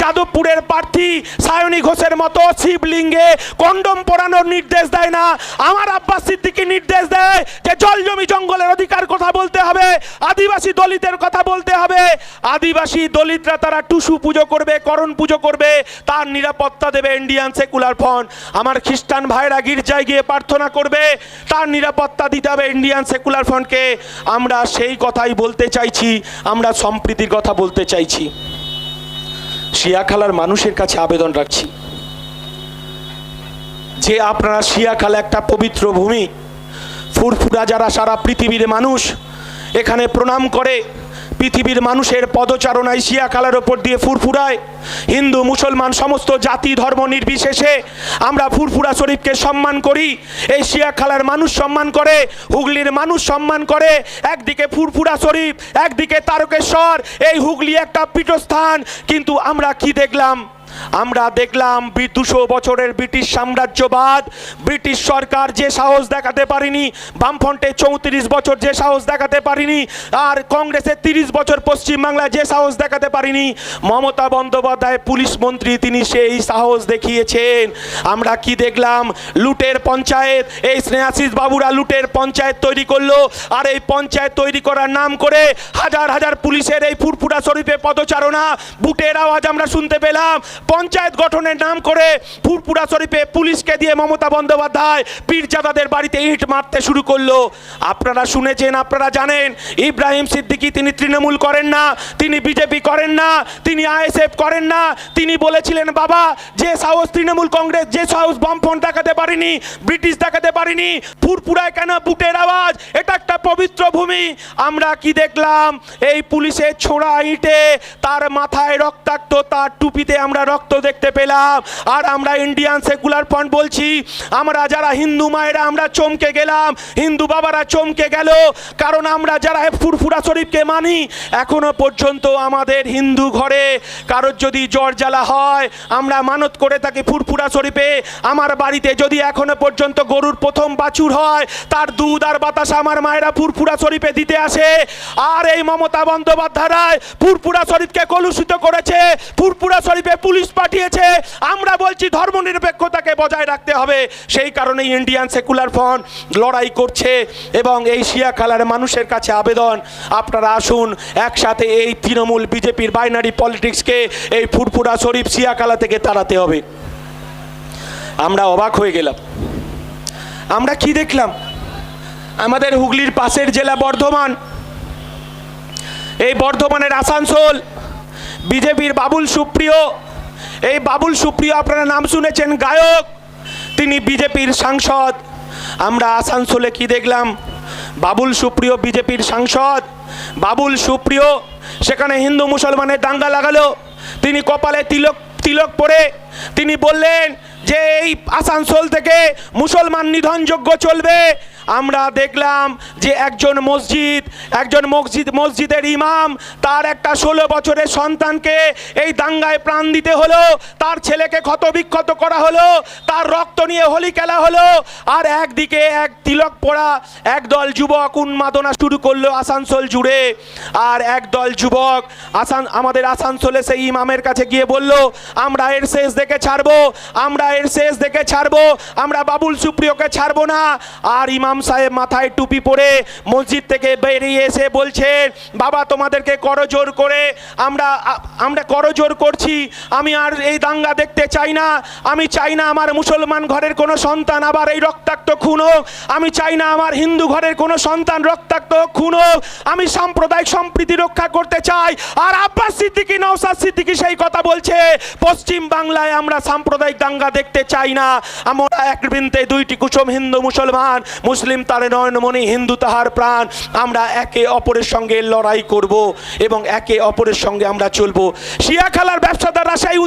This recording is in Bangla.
যাদবপুরের প্রার্থী সায়নী ঘোষের মতো শিবলিঙ্গে কন্ডম পরানোর নির্দেশ দেয় না। আমার আব্বাস সিদ্দিকি নির্দেশ দেয় যে জল জমি জঙ্গলের অধিকার কথা বলতে হবে, আদিবাসী দলিতের কথা বলতে হবে। আদিবাসী দলিতরা তারা টুসু পুজো করবে, করণ পুজো করবে, তার নিরাপত্তা দেবে ইন্ডিয়ান সেকুলার ফ্রন্ট। আমার খ্রিস্টান ভাইরা গির্জায় গিয়ে প্রার্থনা করবে, তার নিরাপত্তা দিতে হবে ইন্ডিয়ান সেকুলার ফ্রন্টকে। আমরা সেই কথাই বলতে চাইছি, আমরা সম্প্রীতির কথা বলতে চাইছি। শিয়াখালার মানুষের কাছে আবেদন রাখছি। যে আপনারা শিয়াখালা একটা পবিত্র ভূমি, ফুরফুরা যারা সারা পৃথিবীর মানুষ, এখানে প্রণাম করে পৃথিবীর মানুষের পদচারণায় শিয়াখালার ওপর দিয়ে ফুরফুরায়। হিন্দু, মুসলমান, সমস্ত জাতি, ধর্ম নির্বিশেষে আমরা ফুরফুরা শরীফকে সম্মান করি। এই শিয়াখালার মানুষ সম্মান করে, হুগলির মানুষ সম্মান করে। একদিকে ফুরফুরা শরীফ, একদিকে তারকেশ্বর। এই হুগলি একটা পীঠস্থান, কিন্তু আমরা কি দেখলাম? আমরা দেখলাম দুশো বছরের ব্রিটিশ সাম্রাজ্যবাদ। ব্রিটিশ সরকার যে সাহস দেখাতে পারেনি, বামফ্রন্টে চৌত্রিশ বছর যে সাহস দেখাতে পারিনি, আর কংগ্রেসের তিরিশ বছর পশ্চিমবাংলায় যে সাহস দেখাতে পারিনি। মমতা বন্দ্যোপাধ্যায় পুলিশ মন্ত্রী, তিনি সেই সাহস দেখিয়েছেন। আমরা কি দেখলাম? লুটের পঞ্চায়েত, এই স্নেহাশিস বাবুরা লুটের পঞ্চায়েত তৈরি করল, আর এই পঞ্চায়েত তৈরি করার নাম করে হাজার হাজার পুলিশের এই ফুরফুরা শরীফে পদচারণা। বুটের আওয়াজ আমরা শুনতে পেলাম পঞ্চায়েত গঠনের নাম করে ফুরপুরা শরীফে পুলিশকে দিয়ে মমতা বন্দ্যোপাধ্যায় পীরজাদাদের বাড়িতে ইট মারতে শুরু করল। আপনারা শুনেছেন, আপনারা জানেন, ইব্রাহিম সিদ্দিকি তিনি তৃণমূল করেন না, তিনি বিজেপি করেন না, তিনি আইএসএফ করেন না, তিনি বলেছিলেন, বাবা, যে সাহস তৃণমূল কংগ্রেস, যে সাহস বামফ্রন্ট দেখাতে পারেনি, ব্রিটিশ দেখাতে পারিনি ফুরপুরায় কেন বুটের আওয়াজ? এটা একটা পবিত্র ভূমি। আমরা কি দেখলাম? এই পুলিশের ছোড়া ইটে তার মাথায় রক্তাক্ত, তার টুপিতে আমরা রক্ত দেখতে পেলাম। আর আমরা ইন্ডিয়ান সেকুলার ফ্রন্ট বলছি, আমরা যারা হিন্দু মায়েরা আমরা চমকে গেলাম, হিন্দু বাবারা চমকে গেল। কারণ আমরা যারা ফুরফুরা শরীফকে মানি, এখনও পর্যন্ত আমাদের হিন্দু ঘরে কারোর যদি জ্বর জ্বালা হয়, আমরা মানত করে থাকি ফুরফুরা শরীফে। আমার বাড়িতে যদি এখনও পর্যন্ত গরুর প্রথম বাছুর হয়, তার দুধ আর বাতাস আমার মায়েরা ফুরফুরা শরীফে দিতে আসে। আর এই মমতা বন্দ্যোপাধ্যায় ফুরফুরা শরীফকে কলুষিত করেছে। ফুরফুরা শরীফে পুলিশ পাঠিয়েছে। আমরা বলছি ধর্মনিরপেক্ষতাকে বজায় রাখতে হবে। সেই কারণে ইন্ডিয়ান সেকুলার ফ্রন্ট লড়াই করছে এবং এই শিয়াখালার মানুষের কাছে আবেদন। আপনারা আসুন, একসাথে এই তৃণমূল বিজেপির বাইনারি পলিটিক্সকে এই ফুরফুরা শরীফ শিয়াখালা থেকে তাড়াতে হবে। আমরা অবাক হয়ে গেলাম। আমরা কি দেখলাম? আমাদের হুগলির পাশের জেলা বর্ধমান। এই বর্ধমানের আসানসোল, বিজেপির বাবুল সুপ্রিয় এই বাবুল সুপ্রিয় আপনারা নাম শুনেছেন গায়ক, তিনি বিজেপির সাংসদ। আমরা আসানসোলে কি দেখলাম? বাবুল সুপ্রিয় বিজেপির সাংসদ। বাবুল সুপ্রিয়, সেখানে হিন্দু মুসলমানের দাঙ্গা লাগালো। তিনি কপালে তিলক তিলক পরে তিনি বললেন যে এই আসানসোল থেকে মুসলমান নিধনযোগ্য চলবে। আমরা দেখলাম যে একজন মসজিদ একজন মসজিদ, মসজিদের ইমাম, তার একটা ষোলো বছরের সন্তানকে এই দাঙ্গায় প্রাণ দিতে হলো, তার ছেলেকে ক্ষতবিক্ষত করা হলো, তার রক্ত নিয়ে হোলি খেলা হলো, আর একদিকে এক তিলক পড়া, একদল যুবক উন্মাদনা শুরু করল আসানসোল জুড়ে, আর একদল যুবক আসান, আমাদের আসানসোলে সেই ইমামের কাছে গিয়ে বলল, আমরা এর শেষ দেখে ছাড়বো, আমরা এর শেষ দেখে ছাড়বো, আমরা বাবুল সুপ্রিয়কে ছাড়বো না। আর ইমাম সাহেব মাথায় টুপি পরে মসজিদ থেকে বেরিয়ে এসে বলছেন বাবা, তোমাদেরকে করজোর করে আমরা আমরা করজোর করছি। আমি আর এই দাঙ্গা দেখতে চাই না। আমি চাই না আমার মুসলমান ঘরের কোনো সন্তান আবার এই রক্তাক্ত খুন হোক। আমি চাই না আমার হিন্দু ঘরের কোনো সন্তান রক্তাক্ত খুন হোক। আমি সাম্প্রদায়িক সম্প্রীতি রক্ষা করতে চাই। আর আব্বাস সিদ্দিকি নওসাদ সিদ্দিকি সেই কথা বলছে, পশ্চিম বাংলায় আমরা সাম্প্রদায়িক দাঙ্গা দেখতে চাই না। আমরা এক বৃন্তে দুইটি কুসুম হিন্দু মুসলমান মুসলিম তার নয়নমণি হিন্দু তাহার প্রাণ। আমরা একে অপরের সঙ্গে লড়াই করব এবং একে অপরের সঙ্গে আমরা চলবো। শিয়া খেলার ব্যবসাদাররা সেই